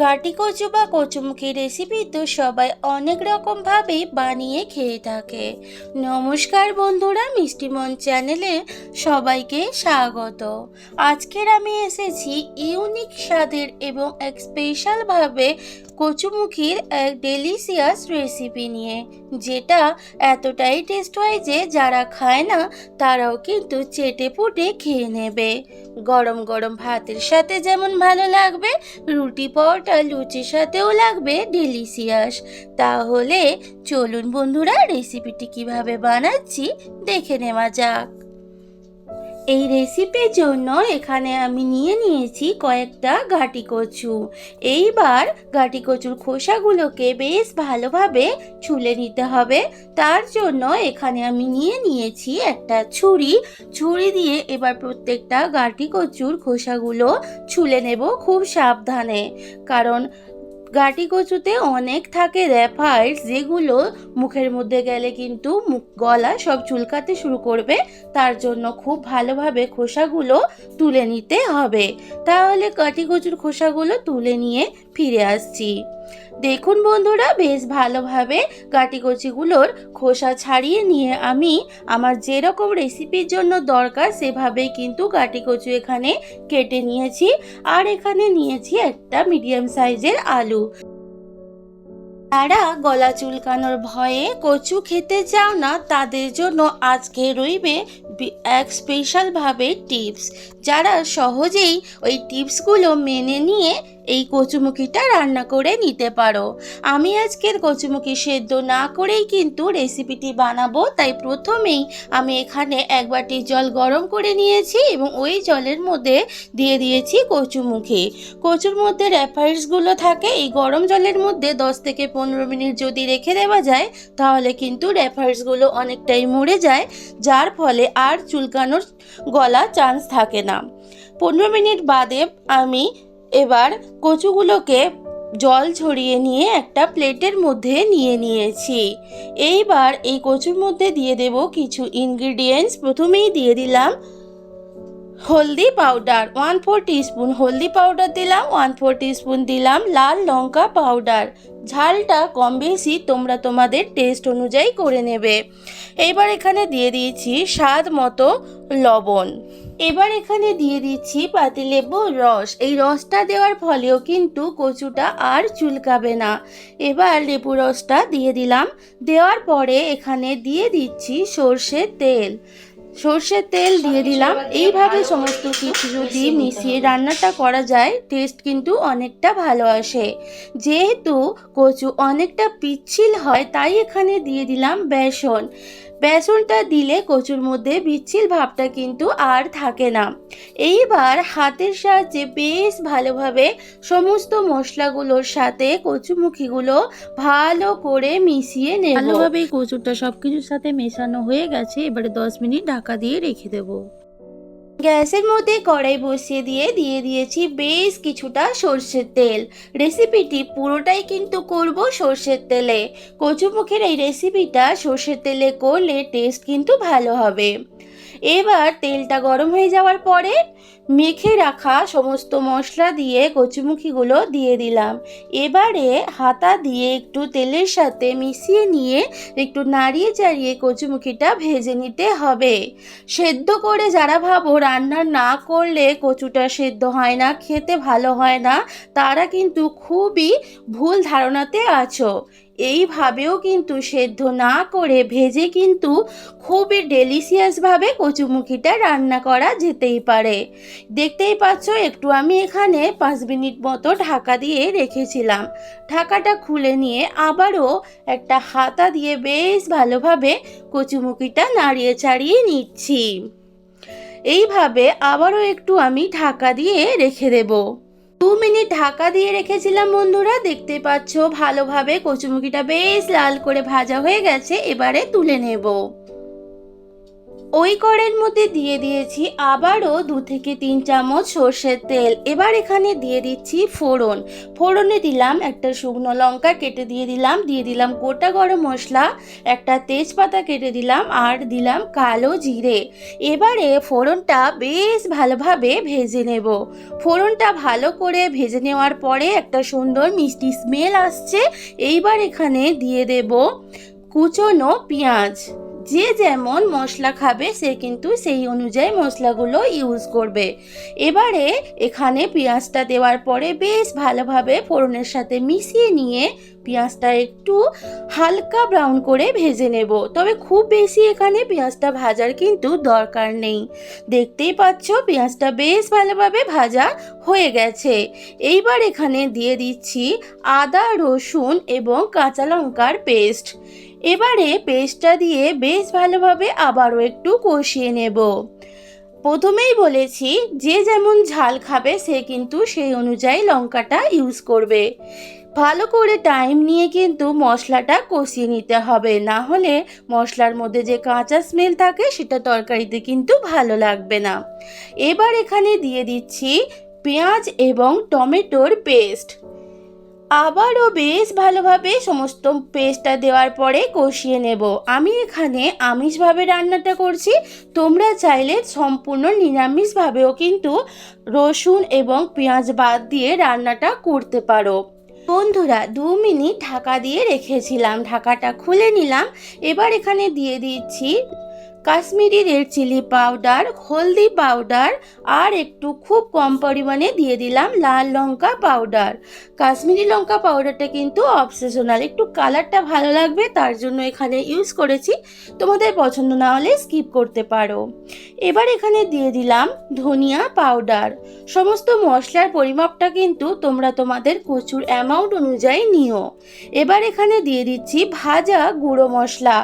ঘাটি কচু বা কচুমুখী রেসিপি তো সবাই অনেক রকম ভাবেই বানিয়ে খেয়ে থাকে। নমস্কার বন্ধুরা মিষ্টিমন চ্যানেলে সবাইকে স্বাগত। আজকের আমি এসেছি ইউনিক স্বাদের এবং এক স্পেশালভাবে কচুমুখির এক ডেলিসিয়াস রেসিপি নিয়ে, যেটা এতটাই টেস্ট হয় যে যারা খায় না, তারাও কিন্তু চেটে পুটে খেয়ে নেবে। গরম গরম ভাতের সাথে যেমন ভালো লাগবে, রুটি পরোটা লুচির সাথেও লাগবে ডেলিসিয়াস তাহলে চলুন বন্ধুরা রেসিপিটি কীভাবে বানাচ্ছি দেখে নেওয়া যাক। এই রেসিপির জন্য এখানে আমি নিয়ে নিয়েছি কয়েকটা ঘাটি কচু। এইবার ঘাটি কচুর খোসাগুলোকে বেশ ভালোভাবে ছুলে নিতে হবে। তার জন্য এখানে আমি নিয়ে নিয়েছি একটা ছুরি। ছুরি দিয়ে এবার প্রত্যেকটা গাঁটি কচুর খোসাগুলো ছুলে নেব খুব সাবধানে। কারণ গাঁটি কচুতে অনেক থাকে র্যাফাইটস যেগুলো মুখের মধ্যে গেলে কিন্তু মুখ, গলা সব চুলকাতে শুরু করবে। তার জন্য খুব ভালোভাবে খোসাগুলো তুলে নিতে হবে। তাহলে কাটি কচুর খোসাগুলো তুলে নিয়ে ফিরে আসছি। দেখুন বন্ধুরা, বেশ ভালোভাবে কাটি কচিগুলোর খোসা ছাড়িয়ে নিয়ে আমি আমার যেরকম রেসিপির জন্য দরকার, সেভাবেই কিন্তু কাটি কচু এখানে কেটে নিয়েছি। আর এখানে নিয়েছি একটা মিডিয়াম সাইজের আলু। যারা গলা চুলকানোর ভয়ে কচু খেতে চাও না, তাদের জন্য আজকে রইবে এক স্পেশালভাবে টিপস যারা সহজেই ওই টিপসগুলো মেনে নিয়ে এই কচুমুখিটা রান্না করে নিতে পারো। আমি আজকের কচুমুখি সেদ্ধ না করেই কিন্তু রেসিপিটি বানাবো, তাই প্রথমেই আমি এখানে এক বাটি জল গরম করে নিয়েছি এবং ওই জলের মধ্যে দিয়ে দিয়েছি কচুমুখি। কচুর মধ্যে র্যাফাইডসগুলো থাকে, এই গরম জলের মধ্যে দশ থেকে পনেরো মিনিট যদি রেখে দেওয়া যায়, তাহলে কিন্তু র্যাফাইডসগুলো অনেকটাই মরে যায়, যার ফলে আর চুলকানোর গলা চান্স থাকে না। পনেরো মিনিট বাদে আমি এবার কচুগুলোকে জল ছড়িয়ে নিয়ে একটা প্লেটের মধ্যে নিয়ে নিয়েছি। এইবার এই কচুর মধ্যে দিয়ে দেব কিছু ইনগ্রিডিয়েন্টস প্রথমেই দিয়ে দিলাম হলদি পাউডার ওয়ান ফোর টিস্পুন হলদি পাউডার দিলাম ওয়ান ফোর টিস্পুন দিলাম লাল লঙ্কা পাউডার ঝালটা কম বেশি তোমরা তোমাদের টেস্ট অনুযায়ী করে নেবে। এবার এখানে দিয়ে দিয়েছি স্বাদ মতো লবণ। এবার এখানে দিয়ে দিচ্ছি পাতিলেবুর রস। এই রসটা দেওয়ার ফলেও কিন্তু কচুটা আর চুলকাবে না। এবার লেবু রসটা দিয়ে দিলাম। দেওয়ার পরে এখানে দিয়ে দিচ্ছি সর্ষের তেল। সর্ষের তেল দিয়ে দিলাম। এইভাবে সমস্ত কিছু যদি মিশিয়ে রান্নাটা করা যায় টেস্ট কিন্তু অনেকটা ভালো আসে। যেহেতু কচু অনেকটা পিচ্ছিল হয়, তাই এখানে দিয়ে দিলাম বেসন। বেসনটা দিলে কচুর মধ্যে বিচ্ছিল ভাবটা কিন্তু আর থাকে না। এইবার হাতের সাহায্যে বেশ ভালোভাবে সমস্ত মশলাগুলোর সাথে কচুমুখিগুলো ভালো করে মিশিয়ে নেব। ভালোভাবে কচুরটা সব কিছুর সাথে মেশানো হয়ে গেছে, এবারে দশ মিনিট ঢাকা দিয়ে রেখে দেবো। গ্যাসের মধ্যে কড়াই বসিয়ে দিয়ে দিয়ে দিয়েছি বেশ কিছুটা সর্ষের তেল। রেসিপিটি পুরোটাই কিন্তু করব সর্ষের তেলে। কচুমুখের এই রেসিপিটা সর্ষের তেলে করলে টেস্ট কিন্তু ভালো হবে। এবার তেলটা গরম হয়ে যাওয়ার পরে মেখে রাখা সমস্ত মশলা দিয়ে কচুমুখিগুলো দিয়ে দিলাম। এবারে হাতা দিয়ে একটু তেলের সাথে মিশিয়ে নিয়ে একটু নাড়িয়ে চাড়িয়ে কচুমুখিটা ভেজে নিতে হবে। সেদ্ধ করে যারা ভাবো রান্না না করলে কচুটা সেদ্ধ হয় না, খেতে ভালো হয় না, তারা কিন্তু খুবই ভুল ধারণাতে আছো। এইভাবেও কিন্তু সেদ্ধ না করে ভেজে কিন্তু খুবই ডেলিশিয়াসভাবে কচুমুখিটা রান্না করা যেতেই পারে। দেখতেই পাচ্ছ, একটু আমি এখানে পাঁচ মিনিট মতো ঢাকা দিয়ে রেখেছিলাম। ঢাকাটা খুলে নিয়ে আবারও একটা হাতা দিয়ে বেশ ভালোভাবে কচুমুখিটা নাড়িয়ে চাড়িয়ে নিচ্ছি। এইভাবে আবারও একটু আমি ঢাকা দিয়ে রেখে দেব। দু মিনিট ঢাকা দিয়ে রেখেছিলাম বন্ধুরা, দেখতে পাচ্ছ ভালোভাবে কচুমুখিটা বেশ লাল করে ভাজা হয়ে গেছে, এবারে তুলে নেব। ওই কড়ের মধ্যে দিয়ে দিয়েছি আবারও দু থেকে তিন চামচ সর্ষের তেল। এবার এখানে দিয়ে দিচ্ছি ফোড়ন। ফোড়নে দিলাম একটা শুকনো লঙ্কা কেটে দিয়ে দিলাম দিয়ে দিলাম গোটা গরম মশলা, একটা তেজপাতা কেটে দিলাম আর দিলাম কালো জিরে। এবারে ফোড়নটা বেশ ভালোভাবে ভেজে নেব। ফোড়নটা ভালো করে ভেজে নেওয়ার পরে একটা সুন্দর মিষ্টি স্মেল আসছে। এইবার এখানে দিয়ে দেব কুচনো পেঁয়াজ। যে যেমন মশলা খাবে, সে কিন্তু সেই অনুযায়ী মশলাগুলো ইউজ করবে। এবারে এখানে পেঁয়াজটা দেওয়ার পরে বেশ ভালোভাবে ফোড়নের সাথে মিশিয়ে নিয়ে পেঁয়াজটা একটু হালকা ব্রাউন করে ভেজে নেব। তবে খুব বেশি এখানে পেঁয়াজটা ভাজার কিন্তু দরকার নেই। দেখতেই পাচ্ছ, পেঁয়াজটা বেশ ভালোভাবে ভাজা হয়ে গেছে। এইবার এখানে দিয়ে দিচ্ছি আদা, রসুন এবং কাঁচা লঙ্কার পেস্ট এবারে পেস্টটা দিয়ে বেশ ভালোভাবে আবারও একটু কষিয়ে নেব। প্রথমেই বলেছি, যে যেমন ঝাল খাবে, সে কিন্তু সেই অনুযায়ী লঙ্কাটা ইউজ করবে। ভালো করে টাইম নিয়ে কিন্তু মশলাটা কষিয়ে নিতে হবে। না হলে মশলার মধ্যে যে কাঁচা স্মেল থাকে, সেটা তরকারিতে কিন্তু ভালো লাগবে না। এবার এখানে দিয়ে দিচ্ছি পেঁয়াজ এবং টমেটোর পেস্ট আবারও বেশ ভালোভাবে সমস্ত পেস্টটা দেওয়ার পরে কষিয়ে নেব। আমি এখানে আমিষভাবে রান্নাটা করছি। তোমরা চাইলে সম্পূর্ণ নিরামিষভাবেও কিন্তু রসুন এবং পেঁয়াজ বাদ দিয়ে রান্নাটা করতে পারো। বন্ধুরা, দু মিনিট ঢাকা দিয়ে রেখেছিলাম। ঢাকাটা খুলে নিলাম। এবার এখানে দিয়ে দিচ্ছি কাশ্মীরি রেড চিলি পাউডার, হলদি পাউডার আর একটু খুব কম পরিমাণে দিয়ে দিলাম লাল লঙ্কা পাউডার। কাশ্মীরি লঙ্কা পাউডারটা কিন্তু অবসেশনাল একটু কালারটা ভালো লাগবে, তার জন্য এখানে ইউজ করেছি। তোমাদের পছন্দ না হলে স্কিপ করতে পারো। এবার এখানে দিয়ে দিলাম ধনিয়া পাউডার। সমস্ত মশলার পরিমাপটা কিন্তু তোমরা তোমাদের কচুর অ্যামাউন্ট অনুযায়ী নিও। এবার এখানে দিয়ে দিচ্ছি ভাজা গুঁড়ো মশলা।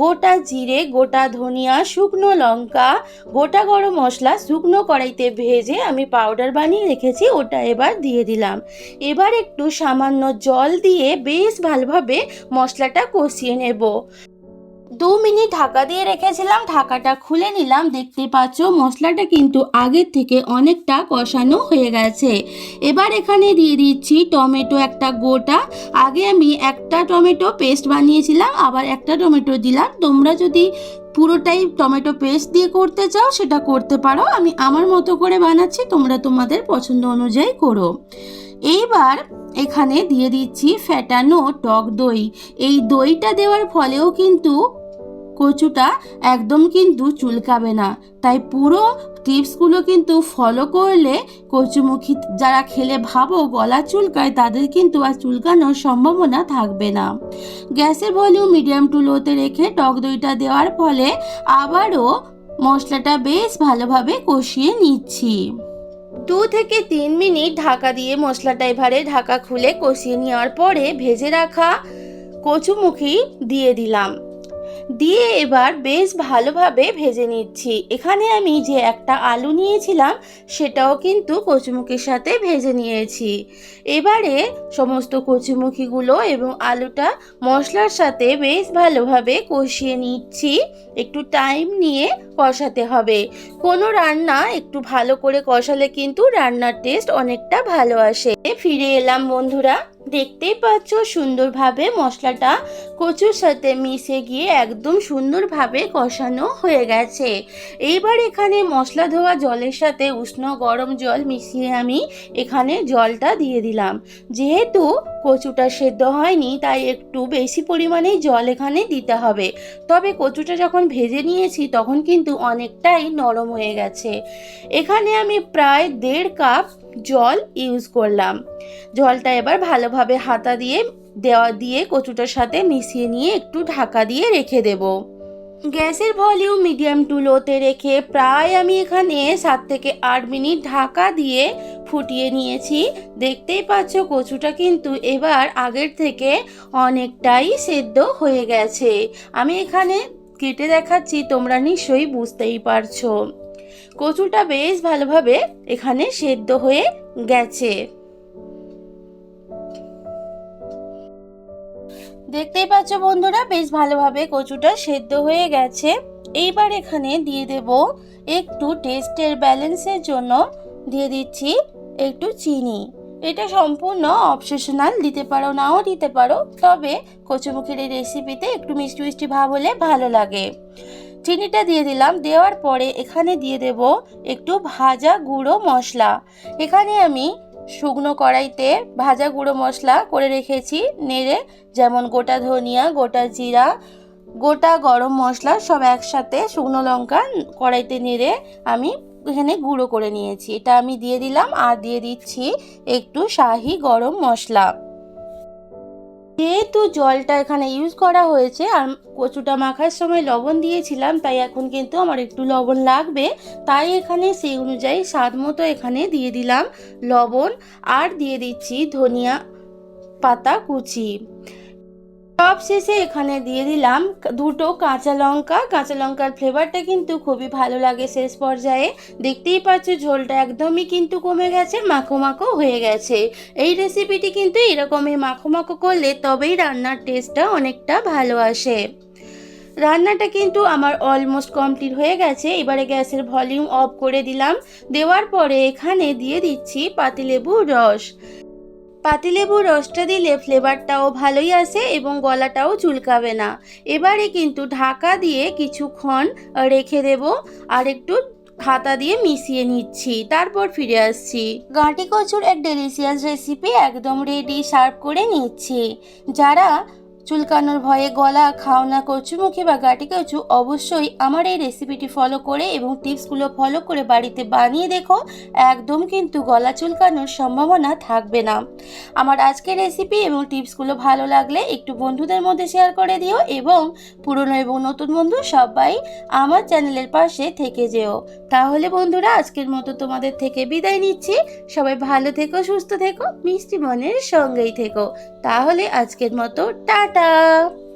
গোটা জিরে, গোটা ধনিয়া শুকনো লঙ্কা, গোটা গরম মশলা শুকনো কড়াইতে ভেজে আমি পাউডার বানিয়ে রেখেছি, ওটা এবার দিয়ে দিলাম। এবার একটু সামান্য জল দিয়ে বেশ ভালোভাবে মশলাটা কষিয়ে নেব। দু মিনিট ঢাকা দিয়ে রেখেছিলাম, ঢাকাটা খুলে নিলাম। দেখতে পাচ্ছ, মশলাটা কিন্তু আগের থেকে অনেকটা কষানো হয়ে গেছে। এবার এখানে দিয়ে দিচ্ছি টমেটো একটা গোটা। আগে আমি একটা টমেটো পেস্ট বানিয়েছিলাম, আবার একটা টমেটো দিলাম। তোমরা যদি পুরোটাই টমেটো পেস্ট দিয়ে করতে চাও, সেটা করতে পারো। আমি আমার মতো করে বানাচ্ছি, তোমরা তোমাদের পছন্দ অনুযায়ী করো। এইবার এখানে দিয়ে দিচ্ছি ফ্যাটানো টক দই। এই দইটা দেওয়ার ফলেও কিন্তু কচুটা একদম কিন্তু চুলকাবে না। তাই পুরো টিপসগুলো কিন্তু ফলো করলে কচুমুখী যারা খেলে ভাবো গলা চুলকায়, তাদের কিন্তু আর চুলকানোর সম্ভাবনা থাকবে না। গ্যাসের ভলিউম মিডিয়াম টু লোতে রেখে টক দইটা দেওয়ার ফলে আবারও মশলাটা বেশ ভালোভাবে কষিয়ে নিচ্ছি। দু থেকে তিন মিনিট ঢাকা দিয়ে মশলাটা এবারে ঢাকা খুলে কষিয়ে নেওয়ার পরে ভেজে রাখা কচুমুখী দিয়ে দিলাম। দিয়ে এবার বেশ ভালোভাবে ভেজে নিচ্ছি। এখানে আমি যে একটা আলু নিয়েছিলাম, সেটাও কিন্তু কচুমুখির সাথে ভেজে নিয়েছি। এবারে সমস্ত কচুমুখিগুলো এবং আলুটা মশলার সাথে বেশ ভালোভাবে কষিয়ে নিচ্ছি। একটু টাইম নিয়ে কষাতে হবে। কোনো রান্না একটু ভালো করে কষালে কিন্তু রান্নার টেস্ট অনেকটা ভালো আসে। ফিরে এলাম বন্ধুরা। দেখতেই পাচ্ছ সুন্দরভাবে মশলাটা কচুর সাথে মিশে গিয়ে একদম সুন্দরভাবে কষানো হয়ে গেছে। এইবার এখানে মশলা ধোয়া জলের সাথে উষ্ণ গরম জল মিশিয়ে আমি এখানে জলটা দিয়ে দিলাম। যেহেতু কচুটা সেদ্ধ হয়নি, তাই একটু বেশি পরিমাণেই জল এখানে দিতে হবে। তবে কচুটা যখন ভেজে নিয়েছি, তখন কিন্তু অনেকটাই নরম হয়ে গেছে। এখানে আমি প্রায় দেড় কাপ জল ইউজ করলাম। জলটা এবার ভালোভাবে হাতা দিয়ে, দেওয়া দিয়ে কচুটার সাথে মিশিয়ে নিয়ে একটু ঢাকা দিয়ে রেখে দেব। গ্যাসের ভলিউম মিডিয়াম টু লোতে রেখে প্রায় আমি এখানে সাত থেকে আট মিনিট ঢাকা দিয়ে ফুটিয়ে নিয়েছি। দেখতেই পাচ্ছ কচুটা কিন্তু এবার আগের থেকে অনেকটাই সেদ্ধ হয়ে গেছে। আমি এখানে কেটে দেখাচ্ছি, তোমরা নিশ্চয়ই বুঝতেই পারছ। কচুটা বেশ ভালোভাবে এখানে সেদ্ধ হয়ে গেছে। দেখতেই পাচ্ছ বন্ধুরা, বেশ ভালোভাবে কচুটা সেদ্ধ হয়ে গেছে। এইবার এখানে দিয়ে দেব একটু টেস্টের ব্যালেন্সের জন্য দিয়ে দিচ্ছি একটু চিনি। এটা সম্পূর্ণ অপশনাল দিতে পারো নাও, দিতে পারো। তবে কচুমুখির এই রেসিপিতে একটু মিষ্টি মিষ্টি ভাব হলে ভালো লাগে। চিনিটা দিয়ে দিলাম। দেওয়ার পরে এখানে দিয়ে দেব একটু ভাজা গুঁড়ো মশলা। এখানে আমি শুকনো কড়াইতে ভাজা গুঁড়ো মশলা করে রেখেছি, নেড়ে যেমন গোটা ধনিয়া, গোটা জিরা, গোটা গরম মশলা সব একসাথে শুকনো লঙ্কা কড়াইতে নেড়ে আমি এখানে গুঁড়ো করে নিয়েছি। এটা আমি দিয়ে দিলাম আর দিয়ে দিচ্ছি একটু শাহি গরম মশলা। যেহেতু জলটা এখানে ইউজ করা হয়েছে আর কচুটা মাখার সময় লবণ দিয়েছিলাম, তাই এখন কিন্তু আমার একটু লবণ লাগবে। তাই এখানে সেই অনুযায়ী স্বাদ মতো এখানে দিয়ে দিলাম লবণ আর দিয়ে দিচ্ছি ধনিয়া পাতা কুচি। সব শেষে এখানে দিয়ে দিলাম দুটো কাঁচা লঙ্কা। কাঁচা লঙ্কার ফ্লেভারটা কিন্তু খুবই ভালো লাগে শেষ পর্যায়ে। দেখতেই পাচ্ছ ঝোলটা একদমই কিন্তু কমে গেছে, মাখো মাখো হয়ে গেছে। এই রেসিপিটি কিন্তু এরকমই মাখো মাখো করলে তবেই রান্নার টেস্টটা অনেকটা ভালো আসে। রান্নাটা কিন্তু আমার অলমোস্ট কমপ্লিট হয়ে গেছে। এবারে গ্যাসের ভলিউম অফ করে দিলাম। দেওয়ার পরে এখানে দিয়ে দিচ্ছি পাতিলেবুর রস। পাতিলেবুর রসটা দিলে ফ্লেভারটাও ভালোই আসে এবং গলাটাও চুলকাবে না। এবারে কিন্তু ঢাকা দিয়ে কিছুক্ষণ রেখে দেব আর একটু হাতা দিয়ে মিশিয়ে নিচ্ছি। তারপর ফিরে আসছি। গাঁটি কচুর এক ডেলিশিয়াস রেসিপি একদম রেডি সার্ভ করে নিচ্ছি। যারা চুলকানোর ভয়ে গলা খাওনা কচুমুখী বা গাটি কচু অবশ্যই আমার এই রেসিপিটি ফলো করে এবং টিপসগুলো ফলো করে বাড়িতে বানিয়ে দেখো। একদম কিন্তু গলা চুলকানোর সম্ভাবনা থাকবে না। আমার আজকের রেসিপি এবং টিপসগুলো ভালো লাগলে একটু বন্ধুদের মধ্যে শেয়ার করে দিও এবং পুরনো এবং নতুন বন্ধু সবাই আমার চ্যানেলের পাশে থেকে যেও। তাহলে বন্ধুরা, আজকের মতো তোমাদের থেকে বিদায় নিচ্ছি। সবাই ভালো থেকো, সুস্থ থেকো, মিষ্টি মনের সঙ্গেই থেকো। তাহলে আজকের মতো টাটা। 的。